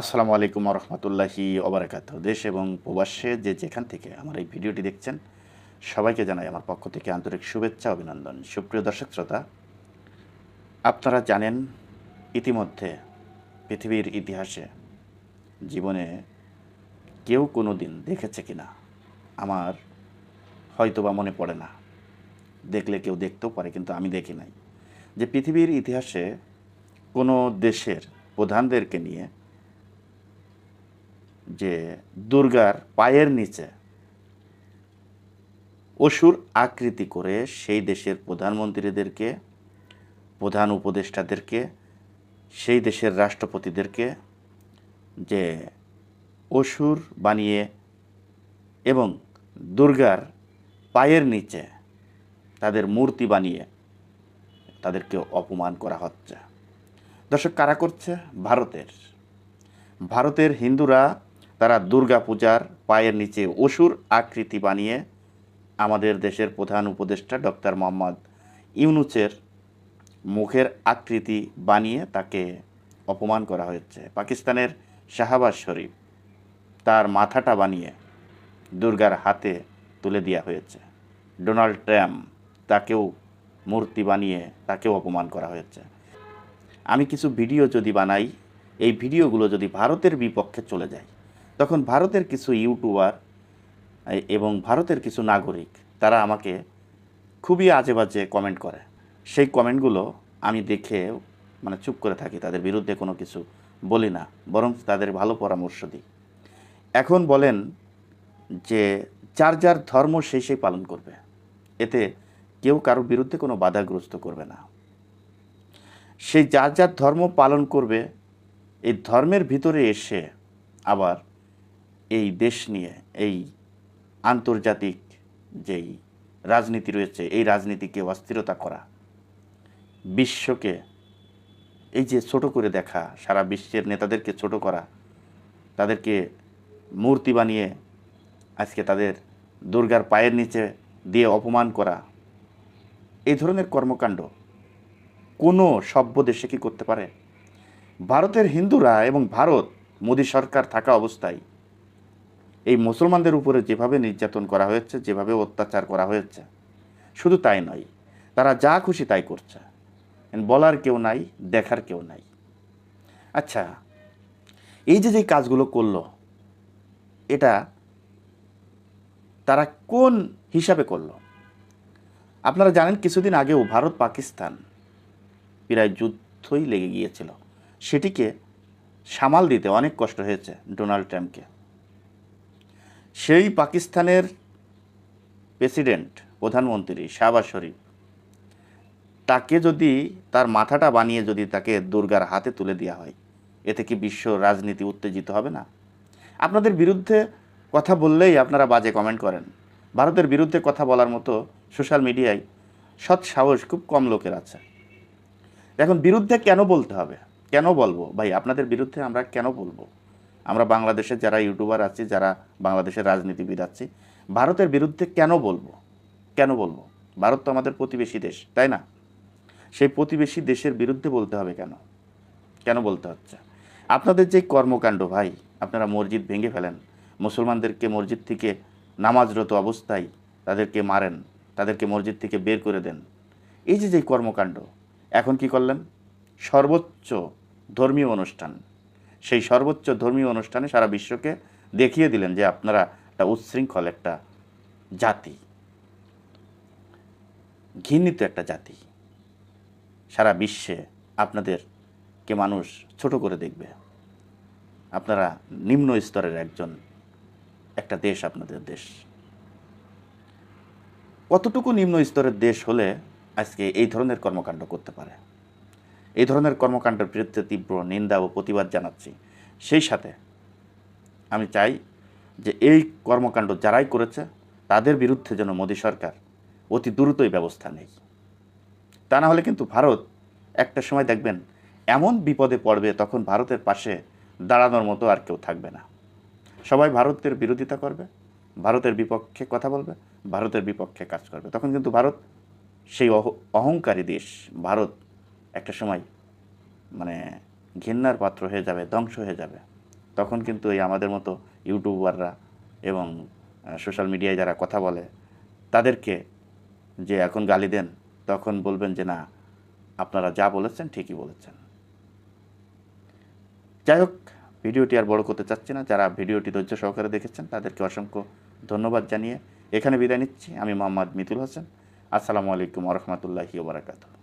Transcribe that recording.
আসসালামু আলাইকুম রহমতুল্লাহি ওবরাকাত দেশ এবং প্রবাসে যে যেখান থেকে আমার এই ভিডিওটি দেখছেন, সবাইকে জানাই আমার পক্ষ থেকে আন্তরিক শুভেচ্ছা, অভিনন্দন। সুপ্রিয় দর্শক শ্রোতা, আপনারা জানেন, ইতিমধ্যে পৃথিবীর ইতিহাসে জীবনে কেউ কোনো দিন দেখেছে কিনা? আমার হয়তোবা মনে পড়ে না। দেখলে কেউ দেখতেও পারে, কিন্তু আমি দেখি নাই। যে পৃথিবীর ইতিহাসে কোনো দেশের প্রধানদেরকে নিয়ে যে দুর্গার পায়ের নিচে অসুর আকৃতি করে সেই দেশের প্রধানমন্ত্রীদেরকে, প্রধান উপদেষ্টাদেরকে, সেই দেশের রাষ্ট্রপতিদেরকে যে অসুর বানিয়ে এবং দুর্গার পায়ের নিচে তাদের মূর্তি বানিয়ে তাদেরকে অপমান করা হচ্ছে। দর্শক, কারা করছে? ভারতের। ভারতের হিন্দুরা তারা দুর্গা পূজার পায়ের নিচে অসুর আকৃতি বানিয়ে আমাদের দেশের প্রধান উপদেষ্টা ডক্টর মোহাম্মদ ইউনুচের মুখের আকৃতি বানিয়ে তাকে অপমান করা হয়েছে। পাকিস্তানের শাহবাজ শরীফ তার মাথাটা বানিয়ে দুর্গার হাতে তুলে দেওয়া হয়েছে। ডোনাল্ড ট্রাম্প তাকেও মূর্তি বানিয়ে তাকেও অপমান করা হয়েছে। আমি কিছু ভিডিও যদি বানাই, এই ভিডিওগুলো যদি ভারতের বিপক্ষে চলে যায় তখন ভারতের কিছু ইউটিউবার এবং ভারতের কিছু নাগরিক, তারা আমাকে খুবই আজে বাজে কমেন্ট করে। সেই কমেন্টগুলো আমি দেখে মানে চুপ করে থাকি, তাদের বিরুদ্ধে কোনো কিছু বলি না, বরং তাদের ভালো পরামর্শ দিই। এখন বলেন যে, যার যার ধর্ম সেই সেই পালন করবে। এতে কেউ কারোর বিরুদ্ধে কোনো বাধাগ্রস্ত করবে না। সেই যার যার ধর্ম পালন করবে, এই ধর্মের ভিতরে এসে আবার এই দেশ নিয়ে, এই আন্তর্জাতিক যেই রাজনীতি রয়েছে, এই রাজনীতিকে অস্থিরতা করা, বিশ্বকে এই যে ছোট করে দেখা, সারা বিশ্বের নেতাদেরকে ছোট করা, তাদেরকে মূর্তি বানিয়ে আজকে তাদের দুর্গার পায়ের নিচে দিয়ে অপমান করা, এই ধরনের কর্মকাণ্ড কোনো সভ্য দেশে কি করতে পারে? ভারতের হিন্দুরা এবং ভারত, মোদী সরকার থাকা অবস্থায় এই মুসলমানদের উপরে যেভাবে নির্যাতন করা হয়েছে, যেভাবে অত্যাচার করা হয়েছে, শুধু তাই নয়, তারা যা খুশি তাই করছে। বলার কেউ নাই, দেখার কেউ নাই। আচ্ছা এই যে যে কাজগুলো করল, এটা তারা কোন হিসাবে করল? আপনারা জানেন, কিছুদিন আগেও ভারত পাকিস্তান প্রায় যুদ্ধই লেগে গিয়েছিল। সেটিকে সামাল দিতে অনেক কষ্ট হয়েছে ডোনাল্ড ট্রাম্পকে। সেই পাকিস্তানের প্রেসিডেন্ট, প্রধানমন্ত্রী শাহবাজ শরীফ, তাকে যদি, তার মাথাটা বানিয়ে যদি তাকে দুর্গার হাতে তুলে দেওয়া হয়, এতে কি বিশ্ব রাজনীতি উত্তেজিত হবে না? আপনাদের বিরুদ্ধে কথা বললেই আপনারা বাজে কমেন্ট করেন। ভারতের বিরুদ্ধে কথা বলার মতো সোশ্যাল মিডিয়ায় সৎ সাহস খুব কম লোকের আছে। এখন বিরুদ্ধে কেন বলতে হবে? কেন বলব? ভাই, আপনাদের বিরুদ্ধে আমরা কেন বলব? আমরা বাংলাদেশের যারা ইউটিউবার আছি, যারা বাংলাদেশের রাজনীতিবিদ আছি, ভারতের বিরুদ্ধে কেন বলব? কেন বলব? ভারত তো আমাদের প্রতিবেশী দেশ, তাই না? সেই প্রতিবেশী দেশের বিরুদ্ধে বলতে হবে কেন? কেন বলতে হচ্ছে? আপনাদের যে কর্মকাণ্ড ভাই, আপনারা মসজিদ ভেঙে ফেলেন, মুসলমানদেরকে মসজিদ থেকে নামাজরত অবস্থায় তাদেরকে মারেন, তাদেরকে মসজিদ থেকে বের করে দেন, এই যে যে কর্মকাণ্ড, এখন কি করলেন? সর্বোচ্চ ধর্মীয় অনুষ্ঠান সেই সর্বোচ্চ ধর্মীয় অনুষ্ঠানে সারা বিশ্বকে দেখিয়ে দিলেন যে আপনারা একটা উচ্ছৃঙ্খল একটা জাতি। ঘৃণিত একটা জাতি। সারা বিশ্বে আপনাদেরকে মানুষ ছোট করে দেখবে। আপনারা নিম্ন স্তরের একজন একটা দেশ আপনাদের দেশ। কতটুকু নিম্ন স্তরের দেশ হলে আজকে এই ধরনের কর্মকাণ্ড করতে পারে? এই ধরনের কর্মকাণ্ডের বিরুদ্ধে তীব্র নিন্দা ও প্রতিবাদ জানাচ্ছি। সেই সাথে আমি চাই যে এই কর্মকাণ্ড যারাই করেছে, তাদের বিরুদ্ধে যেন মোদী সরকার অতি দ্রুতই ব্যবস্থা নেই তা না হলে কিন্তু ভারত একটা সময় দেখবেন এমন বিপদে পড়বে তখন ভারতের পাশে দাঁড়ানোর মতো আর কেউ থাকবে না। সবাই ভারতের বিরোধিতা করবে, ভারতের বিপক্ষে কথা বলবে, ভারতের বিপক্ষে কাজ করবে। তখন কিন্তু ভারত সেই অহ- অহংকারী দেশ, ভারত একটা সময় মানে ঘৃণার পাত্র হয়ে যাবে, ধ্বংস হয়ে যাবে। তখন কিন্তু এই আমাদের মতো ইউটিউবাররা এবং সোশ্যাল মিডিয়ায় যারা কথা বলে, তাদেরকে যে এখন গালি দেন, তখন বলবেন যে, না, আপনারা যা বলেছেন ঠিকই বলেছেন। যাই হোক, ভিডিওটি আর বড় করতে চাচ্ছি না। যারা ভিডিওটি ধৈর্য সহকারে দেখেছেন, তাদেরকে অসংখ্য ধন্যবাদ জানিয়ে এখানে বিদায় নিচ্ছি। আমি মোহাম্মদ মিতুল হোসেন। আসসালামু আলাইকুম রহমতুল্লাহি ওবরাকাতু